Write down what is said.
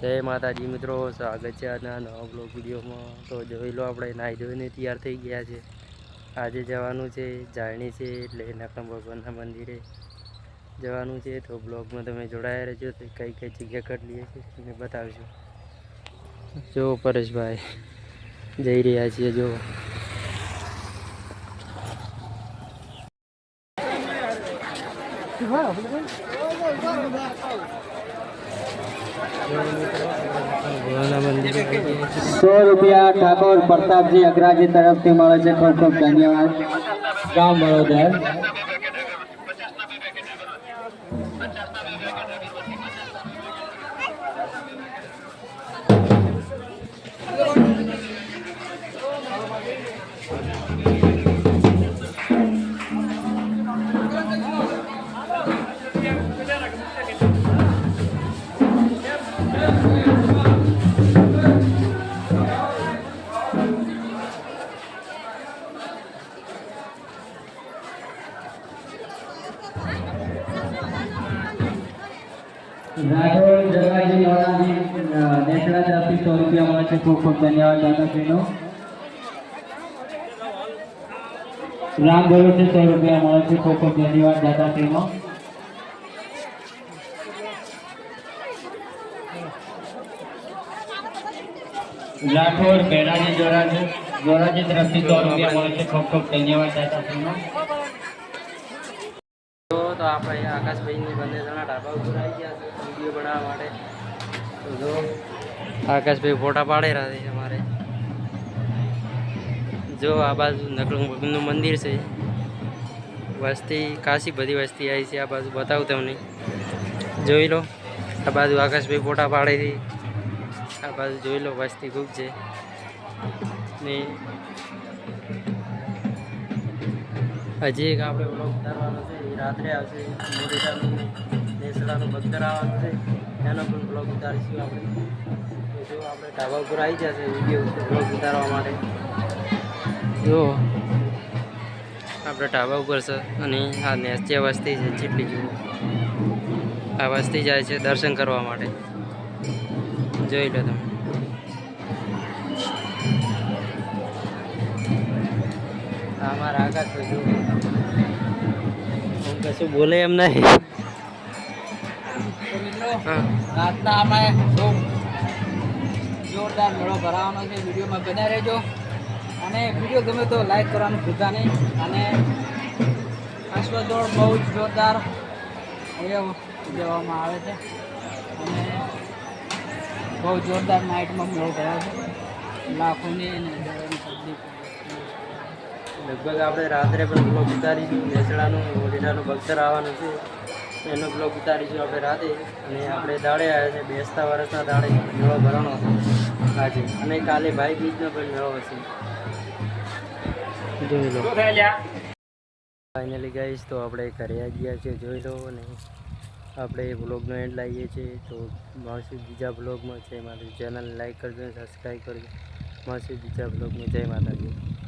જય માતાજી મિત્રો, સ્વાગત છે આજના નવા બ્લોગ વિડીયોમાં. તો જોઈ લો આપણે, નાહી ધોઈને તૈયાર થઈ ગયા છે. આજે જવાનું છે જાળણી છે, એટલે નકમ ભગવાનના મંદિરે જવાનું છે. તો બ્લોગમાં તમે જોડાયા રહેજો, તો કઈ કઈ જગ્યા કરી લઈએ છીએ તમને બતાવજો. જો પરેશભાઈ જઈ રહ્યા છીએ, જો. ભગવાનના મંદિરે જઈ રહ્યા છીએ સો રૂપિયા ઠાકોર પ્રતાપજી અગ્રાજી તરફથી મળે છે. ખૂબ ખૂબ ધન્યવાદ. ગામ વડોદર. રાઠોડ જગાજી નોરાજી નેસડા તરફથી સો રૂપિયા મળે છે ખૂબ ખૂબ ધન્યવાદ દાદાશ્રીનો રામ ભરોસે સો રૂપિયા મળે છે ખૂબ ખૂબ ધન્યવાદ દાદાશ્રીનો રાઠોડ બેડાજી જોરાજી જોરાજી તરફથી સો રૂપિયા મળે છે. ખૂબ ખૂબ ધન્યવાદ દાદાશ્રીનો તો આપણે આકાશભાઈની બંને જણા ઢાબા ઉપર આવી ગયા છે વીડિયો બનાવવા માટે. તો જો, આકાશભાઈ ફોટા પાડી રહ્યા છે અમારે. જો આ બાજુ નકલું મંદિર છે. વસ્તી કાશી બધી વસ્તી આવી છે આ બાજુ, બતાવું તમને. જોઈ લો, આ બાજુ આકાશભાઈ ફોટા પાડે છે. આ બાજુ જોઈ લો, વસ્તી ખૂબ છે. ને હજી એક આપણે બ્લોગ ઉતારવાનો છે, એ રાત્રે આવશે મોરેટાનું નેસડાનું બખ્તર આવવાનું છે, એનો પણ બ્લોગ ઉતારીશું આપણે. જો આપણે ઢાબા ઉપર આવી જશે વીડિયો બ્લોગ ઉતારવા માટે. જો, આપણે ઢાબા ઉપર છે અને આ નેસ્ય વસ્તી છે જેટલી જુઓ. આ વસ્તી જાય છે દર્શન કરવા માટે. જોઈ લો તમે. આ મારા આકાશ હું કશું બોલે એમ નહીં. રાતના અમે જોરદાર મેળો ભરાવાનો છે. વિડીયોમાં બન્યા રહેજો. અને વીડિયો ગમે તો લાઈક કરવાનું ભૂલતા નહીં. અને અશ્વદોડ બહુ જ જોરદાર ઉજવવામાં આવે છે. અને બહુ જોરદાર નાઇટમાં મેળો ભરાય છે. લાખોની અને હજારોની પબ્લિક લગભગ આપણે રાત્રે પણ બ્લોગ ઉતારીશું. નેસડાનું મોઢેરાનું ભક્તર આવવાનું છે. એનો બ્લોગ ઉતારીશું આપણે રાતે. અને આપણે દાડે આવ્યા છે બેસતા વર્ષના દાડે મેળો ભરવાનો આજે. અને કાલે ભાઈ બીજનો પણ મેળો હશે. જોઈ લો. ફાઇનલી ગાઈશ તો આપણે ઘરે આવી ગયા છે જોઈ લો. અને આપણે બ્લોગનો એન્ડ લાવીએ છીએ. તો મળશું બીજા બ્લોગમાં જય માતાજી. ચેનલ લાઈક કરજો સબસ્ક્રાઈબ કરજો. મળશું બીજા બ્લોગમાં જય માતાજી.